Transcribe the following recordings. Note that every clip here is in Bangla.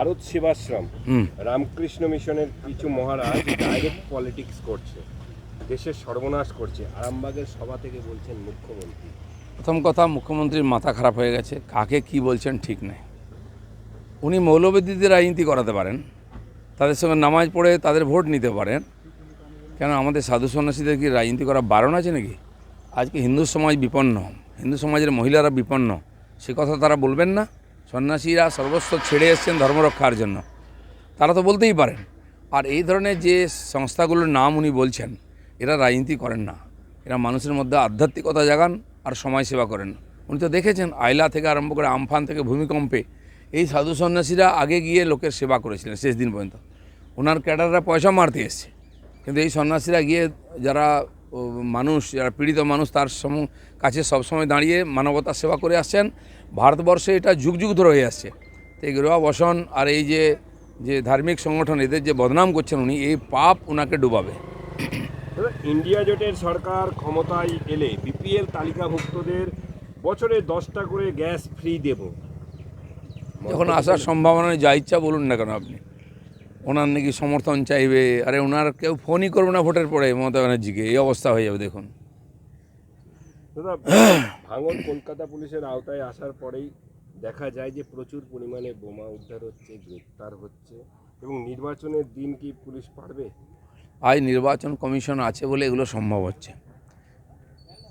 ভারত সেবাশ্রম রামকৃষ্ণ মিশনের কিছু মহারাজ ডাইরেক্ট পলিটিক্স করছে দেশের সর্বনাশ করছে। আরামবাগের সভা থেকে বলছেন মুখ্যমন্ত্রী। প্রথম কথা মুখ্যমন্ত্রীর মাথা খারাপ হয়ে গেছে। কাকে কি বলছেন ঠিক নেই। উনি মৌলবাদীদের রাজনীতি করাতে পারেন তাদের সঙ্গে নামাজ পড়ে তাদের ভোট নিতে পারেন। কেন আমাদের সাধু সন্ন্যাসীদের কি রাজনীতি করা বারণ আছে নাকি? আজকে হিন্দু সমাজ বিপন্ন। হিন্দু সমাজের মহিলারা বিপন্ন। সে কথা তারা বলবেন না। সন্ন্যাসীরা সর্বস্ব ছেড়ে এসছেন ধর্ম রক্ষার জন্য। তারা তো বলতেই পারেন। আর এই ধরনের যে সংস্থাগুলোর নাম উনি বলছেন, এরা রাজনীতি করেন না। এরা মানুষের মধ্যে আধ্যাত্মিকতা জাগান আর সমাজ সেবা করেন। উনি তো দেখেছেন, আইলা থেকে আরম্ভ করে আমফান থেকে ভূমিকম্পে এই সাধু সন্ন্যাসীরা আগে গিয়ে লোকের সেবা করেছিলেন শেষ দিন পর্যন্ত। ওনার ক্যাডাররা পয়সা মারতে এসছে। কিন্তু এই সন্ন্যাসীরা গিয়ে যারা মানুষ যারা পীড়িত মানুষ তার সম কাছে সবসময় দাঁড়িয়ে মানবতার সেবা করে আসছেন। ভারতবর্ষে এটা যুগ যুগ ধরে হয়ে আসছে। তো এই গৃহ বসন আর এই যে যে ধার্মিক সংগঠন এদের যে বদনাম করছেন উনি এই পাপ ওনাকে ডুবাবে। ইন্ডিয়া জোটের সরকার ক্ষমতায় এলে বিপিএল তালিকাভুক্তদের বছরে দশটা করে গ্যাস ফ্রি দেব। যখন আসার সম্ভাবনা যা ইচ্ছা বলুন না কেন আপনি। ওনার নাকি সমর্থন চাইবে। আরে ওনার কেউ ফোনই করবে না ভোটের পরে মমতা ব্যানার্জিকে। এই অবস্থা হয়ে যাবে দেখুন। ভাঙন কলকাতা পুলিশের আওতায় আসার পরেই দেখা যায় যে প্রচুর পরিমাণে বোমা উদ্ধার হচ্ছে গ্রেপ্তার হচ্ছে এবং নির্বাচনের দিন কি পুলিশ পারবে? আজ নির্বাচন কমিশন আছে বলে এগুলো সম্ভব হচ্ছে।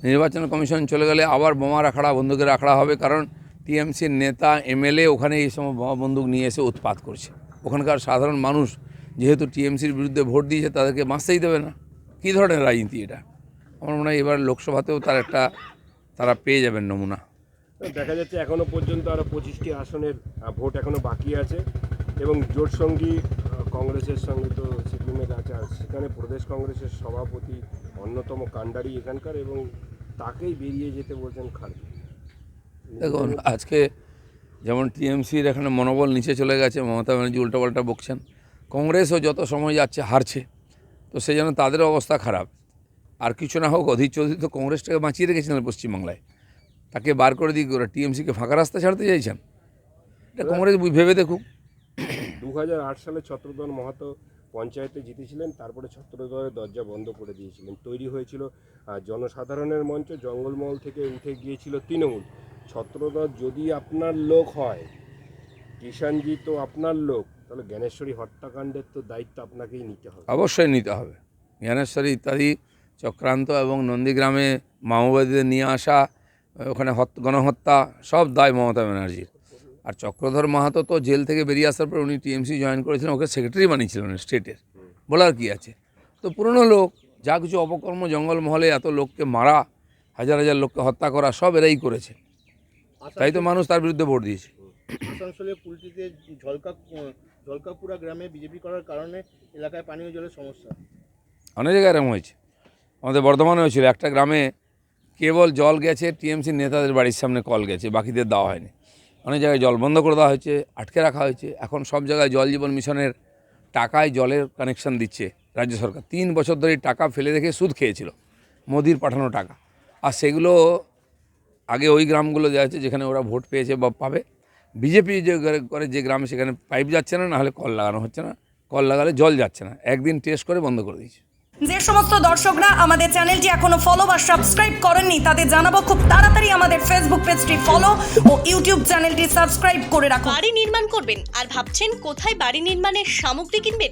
নির্বাচন কমিশন চলে গেলে আবার বোমা আখড়া বন্দুকের আখড়া হবে কারণ টিএমসির নেতা এমএলএ ওখানে এই সময় বোমা বন্দুক নিয়ে এসে উৎপাত করছে। ওখানকার সাধারণ মানুষ যেহেতু টিএমসির বিরুদ্ধে ভোট দিয়েছে তাদেরকে বাঁচতেই দেবে না। কী ধরনের রাজনীতি এটা? আমার মনে হয় এবার লোকসভাতেও তার একটা তারা পেয়ে যাবেন নমুনা। দেখা যাচ্ছে এখনও পর্যন্ত আরও পঁচিশটি আসনের ভোট এখনও বাকি আছে এবং জোটসঙ্গী আহ, কংগ্রেসের সঙ্গে তো সিপিএমের আছে আর সেখানে প্রদেশ কংগ্রেসের সভাপতি অন্যতম কাণ্ডারি এখানকার এবং তাকেই বেরিয়ে যেতে বলছেন খার্গে দেখুন আজকে যেমন টিএমসির এখানে মনোবল নিচে চলে গেছে মমতা ব্যানার্জি উল্টোপাল্টা বকছেন। কংগ্রেসও যত সময় যাচ্ছে হারছে তো সেই জন্য তাদের অবস্থা খারাপ। আর কিছু না হোক অধীর চৌধুরী তো কংগ্রেসটাকে বাঁচিয়ে রেখেছিলেন পশ্চিমবাংলায়। তাকে বার করে দিয়ে ওরা টিএমসিকে ফাঁকা রাস্তা ছাড়তে চাইছেন। এটা কংগ্রেস ভেবে দেখুক। দু হাজার আট সালে ছত্রধর মাহাতো পঞ্চায়েতে জিতেছিলেন তারপরে ছত্রধরের দরজা বন্ধ করে দিয়েছিলেন। তৈরি হয়েছিল জনসাধারণের মঞ্চ জঙ্গলমহল থেকে উঠে গিয়েছিল তৃণমূল। ছত্রধর যদি আপনার লোক হয়, কিষাণজি তো আপনার লোক, তাহলে জ্ঞানেশ্বরী হত্যাকাণ্ডের তো দায়িত্ব আপনাকেই নিতে হবে। অবশ্যই নিতে হবে। জ্ঞানেশ্বরী ইত্যাদি চক্রান্ত এবং নন্দীগ্রামে মাওবাদীদের নিয়ে আসা, ওখানে হত- গণহত্যা, সব দায় মমতা ব্যানার্জির। আর চক্রধর মাহাতো তো জেল থেকে বেরিয়ে আসার পর উনি টিএমসি জয়েন করেছিলেন, ওকে সেক্রেটারি বানিয়েছিলেন স্টেটের। বলার কি আছে? তো পুরনো লোক, যা কিছু অপকর্ম জঙ্গলমহলে এত লোককে মারা, হাজার হাজার লোককে হত্যা করা, সব এরাই করেছে। তাই তো মানুষ তার বিরুদ্ধে ভোট দিয়েছে। আসানসোলের কুলটিতে ঝলকা ঝলকাপুরা গ্রামে বিজেপি করার কারণে এলাকায় পানীয় জলের সমস্যা। অনেক জায়গায় এরকম হয়েছে। আমাদের বর্ধমানে হয়েছিল একটা গ্রামে কেবল জল গেছে টিএমসি নেতাদের বাড়ির সামনে কল গেছে বাকিদের দেওয়া হয়নি। অনেক জায়গায় জল বন্ধ করে দেওয়া হয়েছে আটকে রাখা হয়েছে। এখন সব জায়গায় জল জীবন মিশনের টাকায় জলের কানেকশন দিচ্ছে রাজ্য সরকার। তিন বছর ধরে টাকা ফেলে রেখে সুদ খেয়েছিল। মোদির পাঠানো টাকা। আর সেগুলো আগে ওই গ্রামগুলো দেওয়া হচ্ছে যেখানে ওরা ভোট পেয়েছে বা পাবে বিজেপি যে করে- করে যে গ্রামে সেখানে পাইপ যাচ্ছে না নাহলে কল লাগানো হচ্ছে না। কল লাগালে জল যাচ্ছে না। একদিন টেস্ট করে বন্ধ করে দিয়েছে। যে সমস্ত দর্শকরা আমাদের চ্যানেলটি এখনও ফলো বা সাবস্ক্রাইব করেননি তাদের জানাব খুব তাড়াতাড়ি আমাদের ফেসবুক পেজটি ফলো ও ইউটিউব চ্যানেলটি সাবস্ক্রাইব করে রাখুন বাড়ি নির্মাণ করবেন আর ভাবছেন কোথায় বাড়ি নির্মাণের সামগ্রী কিনবেন?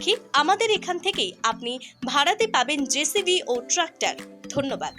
রাখি আমাদের এখান থেকেই আপনি ভাড়াতে পাবেন জেসিবি ও ট্রাক্টর। ধন্যবাদ।